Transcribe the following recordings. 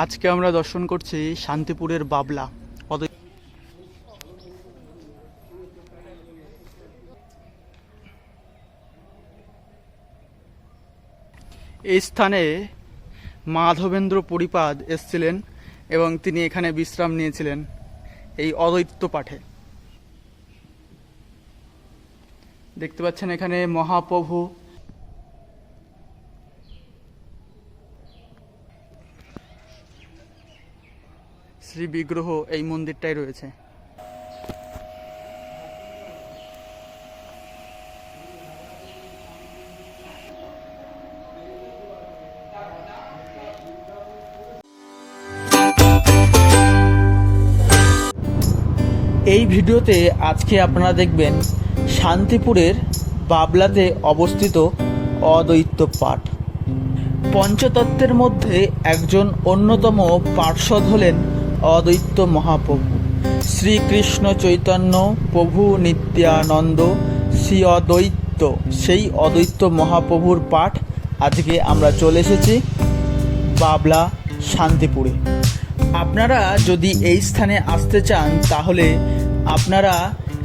আজকে আমরা দর্শন করছি শান্তিপুরের বাবলা। এই স্থানে মাধবেন্দ্র পরিপাদ এসছিলেন এবং তিনি এখানে বিশ্রাম নিয়েছিলেন এই অদ্বৈত পাঠে। দেখতে পাচ্ছেন এখানে মহাপ্রভু শ্রী বিগ্রহ এই মন্দিরটাই রয়েছে। এই ভিডিওতে আজকে আপনারা দেখবেন শান্তিপুরের বাবলাতে অবস্থিত অদ্বৈত পাঠ। পঞ্চতত্ত্বের মধ্যে একজন অন্যতম পার্ষদ হলেন অদ্বৈত মহাপ্রভু। শ্রীকৃষ্ণ চৈতন্য প্রভু নিত্যানন্দ, শ্রী অদ্বৈত, সেই অদ্বৈত মহাপ্রভুর পাঠ আজকে আমরা চলে এসেছি বাবলা শান্তিপুরে। আপনারা যদি এই স্থানে আসতে চান, তাহলে আপনারা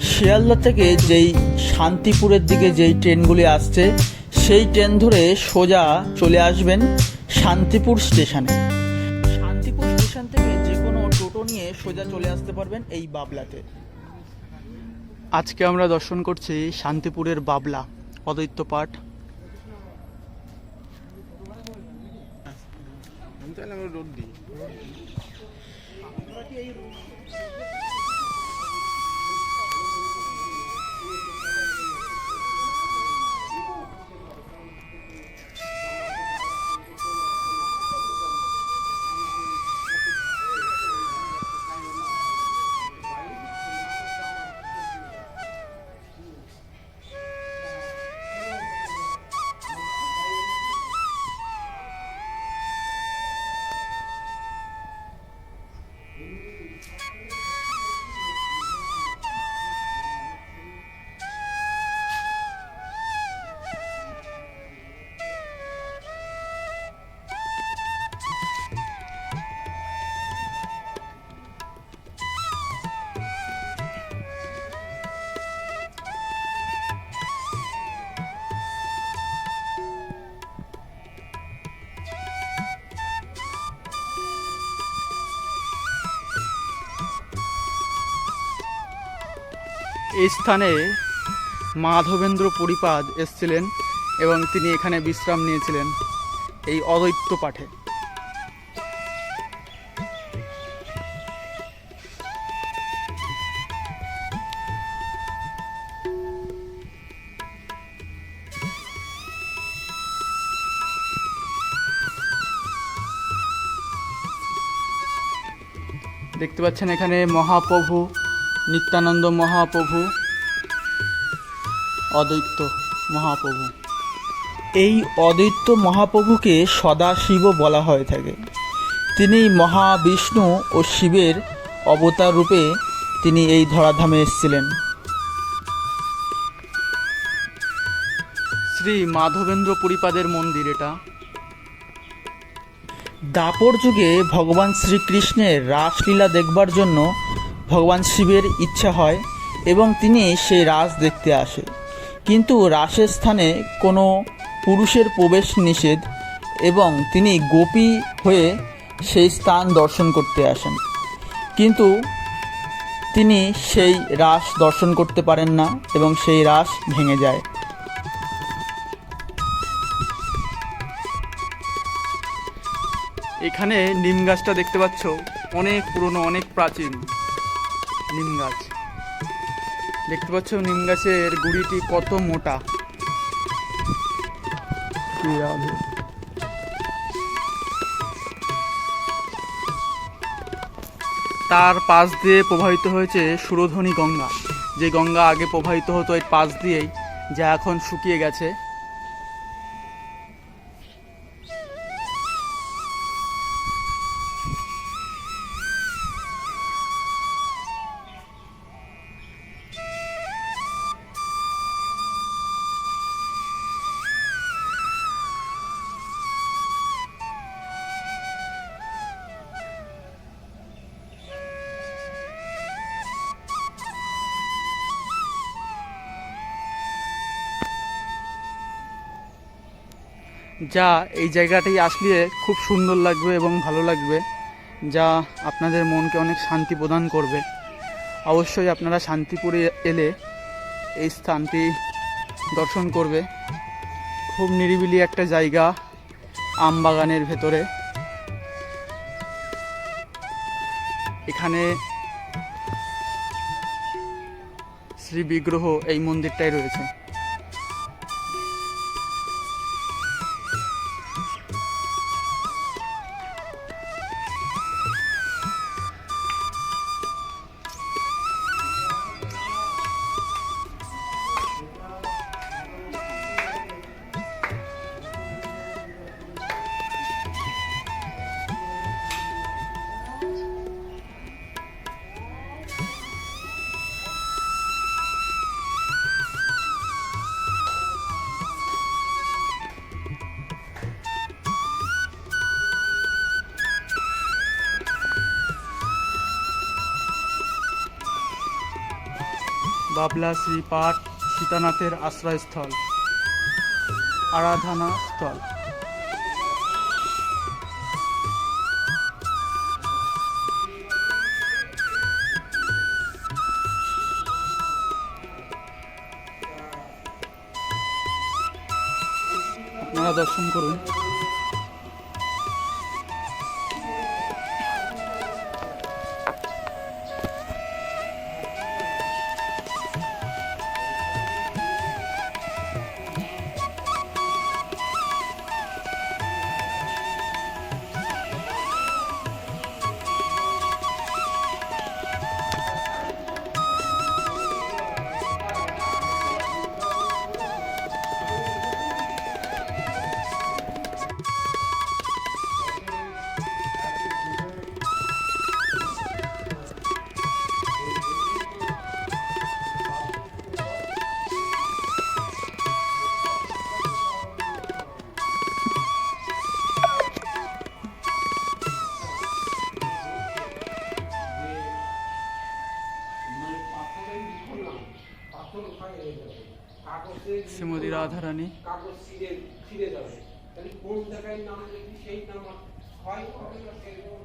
শিয়ালদা থেকে যেই শান্তিপুরের দিকে যেই ট্রেনগুলি আসছে, সেই ট্রেন ধরে সোজা চলে আসবেন শান্তিপুর স্টেশনে। সোজা চলে আসতে পারবেন এই বাবলাতে। আজকে আমরা দর্শন করছি শান্তিপুরের বাবলা অদ্বৈত পাঠ। আমরা রোড দিই Amen. এই স্থানে মাধবেন্দ্র পরিপাদ এসছিলেন এবং তিনি এখানে বিশ্রাম নিয়েছিলেন এই অদ্বৈত পাঠে। দেখতে পাচ্ছেন এখানে মহাপ্রভু নিত্যানন্দ মহাপ্রভু অদ্বৈত মহাপ্রভু। এই অদ্বৈত মহাপ্রভুকে সদাশিব বলা হয়ে থাকে। তিনি মহাবিষ্ণু ও শিবের অবতার রূপে তিনি এই ধরাধামে এসেছিলেন। শ্রী মাধবেন্দ্র পরিপাদের মন্দির এটা। দাপর যুগে ভগবান শ্রীকৃষ্ণের রাসলীলা দেখবার জন্য ভগবান শিবের ইচ্ছা হয় এবং তিনি সেই রাস দেখতে আসে। কিন্তু রাসের স্থানে কোনো পুরুষের প্রবেশ নিষেধ এবং তিনি গোপী হয়ে সেই স্থান দর্শন করতে আসেন। কিন্তু তিনি সেই রাস দর্শন করতে পারেন না এবং সেই রাস ভেঙে যায়। এখানে নিম গাছটা দেখতে পাচ্ছ, অনেক পুরনো, অনেক প্রাচীন। নিম গাছ। দেখতে পাচ্ছ নিম গাছের গুড়িটি কত মোটা। তার পাশ দিয়ে প্রবাহিত হয়েছে সুরধনী গঙ্গা। যে গঙ্গা আগে প্রবাহিত হতো এর পাশ দিয়েই যা এখন শুকিয়ে গেছে। যা এই জায়গাটাই আসলে খুব সুন্দর লাগবে এবং ভালো লাগবে, যা আপনাদের মনকে অনেক শান্তি প্রদান করবে। অবশ্যই আপনারা শান্তিপুরে এলে এই স্থানটি দর্শন করবে। খুব নিরিবিলি একটা জায়গা, আম বাগানের ভেতরে। এখানে শ্রী বিগ্রহ এই মন্দিরটাই রয়েছে। বাবলা শ্রীপাঠ সীতানাথের আশ্রয়স্থল আরাধনা স্থল। আপনারা দর্শন করুন। শ্রীমতী রাধারানী। কাগজ ছিঁড়ে ছিঁড়ে যাবে। তাহলে কোন জায়গায় নাম লিখি সেই নাম হয় হবে না সেরকম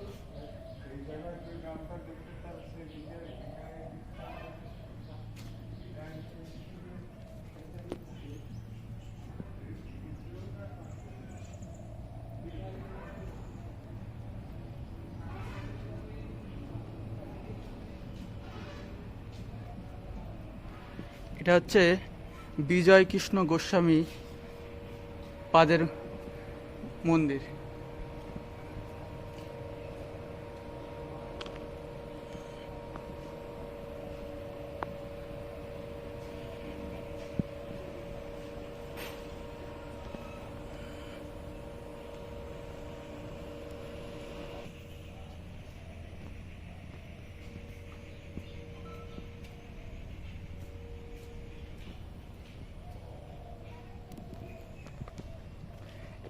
এটা হচ্ছে বিজয় কৃষ্ণ গোস্বামী পাদের মন্দির।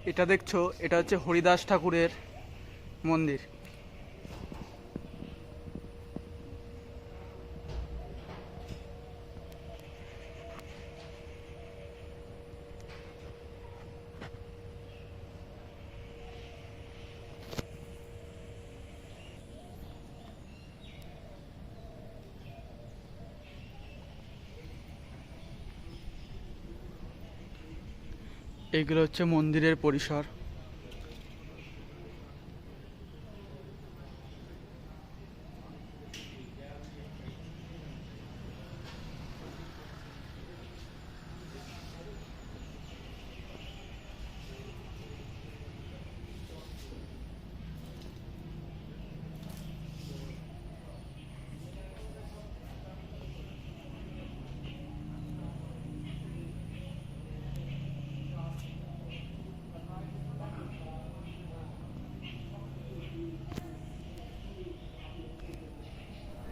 এটা দেখছ এটা হচ্ছে হরিদাস ঠাকুরের মন্দির। এগুলো হচ্ছে মন্দিরের পরিসর।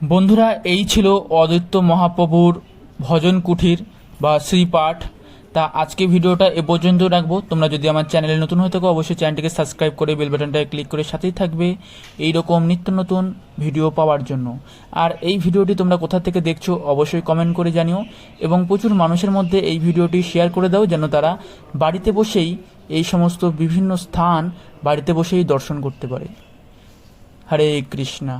বন্ধুরা, এই ছিল অদ্বৈত মহাপ্রভুর ভজন কুঠির বা শ্রীপাঠ। তা আজকে ভিডিওটা এ পর্যন্ত রাখব। তোমরা যদি আমার চ্যানেলে নতুন হয়ে থাকো, অবশ্যই চ্যানেলটিকে সাবস্ক্রাইব করে বেল বাটনটায় ক্লিক করে সাথেই থাকবে এই রকম নিত্য নতুন ভিডিও পাওয়ার জন্য। আর এই ভিডিওটি তোমরা কোথা থেকে দেখছ, অবশ্যই কমেন্ট করে জানিও এবং প্রচুর মানুষের মধ্যে এই ভিডিওটি শেয়ার করে দাও যেন তারা বাড়িতে বসেই এই সমস্ত বিভিন্ন স্থান বাড়িতে বসেই দর্শন করতে পারে। হরে কৃষ্ণা।